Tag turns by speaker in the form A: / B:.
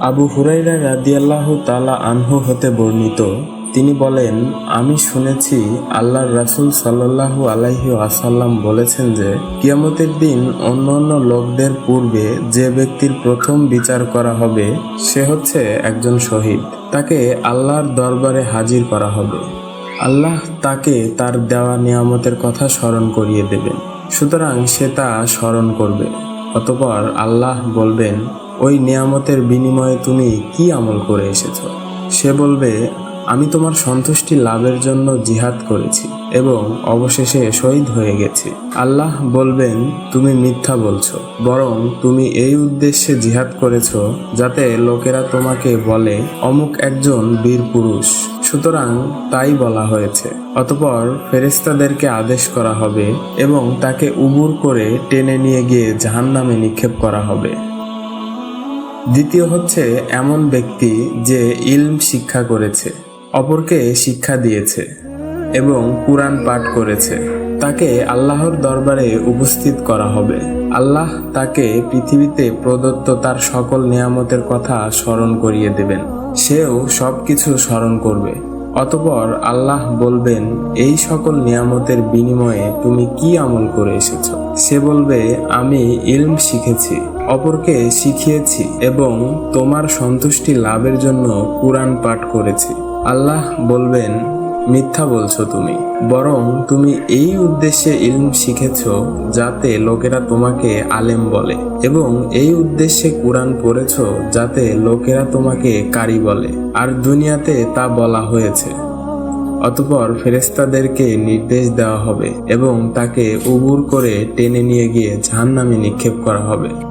A: আবু হুরাইরা রাদিয়াল্লাহ তালা আনহু হতে বর্ণিত। তিনি বলেন, আমি শুনেছি আল্লাহর রাসূল সাল্লাল্লাহু আলাইহি আসাল্লাম বলেছেন যে, কিয়ামতের দিন অন্য অন্য লোকদের পূর্বে যে ব্যক্তির প্রথম বিচার করা হবে, সে হচ্ছে একজন শহীদ। তাকে আল্লাহর দরবারে হাজির করা হবে। আল্লাহ তাকে তার দেওয়া নিয়ামতের কথা স্মরণ করিয়ে দেবেন। সুতরাং সে তা স্মরণ করবে। অতপর আল্লাহ বলবেন, ওই নিয়ামতের বিনিময়ে তুমি কি আমল করে এসেছ? সে বলবে, আমি তোমার সন্তুষ্টি লাভের জন্য জিহাদ করেছি। এবং অবশেষে শহীদ হয়ে গেছি। আল্লাহ বলবেন, তুমি মিথ্যা বলছো, বরং তুমি এই উদ্দেশ্যে জিহাদ করেছ যাতে লোকেরা তোমাকে বলে, অমুক একজন বীর পুরুষ। সুতরাং তাই বলা হয়েছে। অতপর ফেরেস্তাদেরকে আদেশ করা হবে এবং তাকে উবুর করে টেনে নিয়ে গিয়ে জাহান্নামে নিক্ষেপ করা হবে। দ্বিতীয় হচ্ছে, এমন ব্যক্তি যে ইলম শিক্ষা করেছে, অপরকে শিক্ষা দিয়েছে। এবং কোরআন পাঠ করেছে। তাকে আল্লাহর দরবারে উপস্থিত করা হবে। আল্লাহ তাকে পৃথিবীতে প্রদত্ত তার সকল নিয়ামতের কথা স্মরণ করিয়ে দেবেন। সেও সবকিছু স্মরণ করবে। অতপর আল্লাহ বলবেন, এই সকল নিয়ামতের বিনিময়ে তুমি কি আমল করে এসেছ? সে বলবে, আমি ইলম শিখেছি, অপরকে শিখিয়েছি এবং তোমার সন্তুষ্টি লাভের জন্য কোরআন পাঠ করেছি। আল্লাহ বলবেন মিথ্যা বলছো তুমি। বরং তুমি এই উদ্দেশ্যে ইলম শিখেছ যাতে লোকেরা তোমাকে আলেম বলে এবং এই উদ্দেশ্যে কোরআন পড়েছ যাতে লোকেরা তোমাকে কারি বলে। আর দুনিয়াতে তা বলা হয়েছে। অতপর ফেরেস্তাদেরকে নির্দেশ দেওয়া হবে এবং তাকে উবুর করে টেনে নিয়ে গিয়ে জাহান্নামে নিক্ষেপ করা হবে।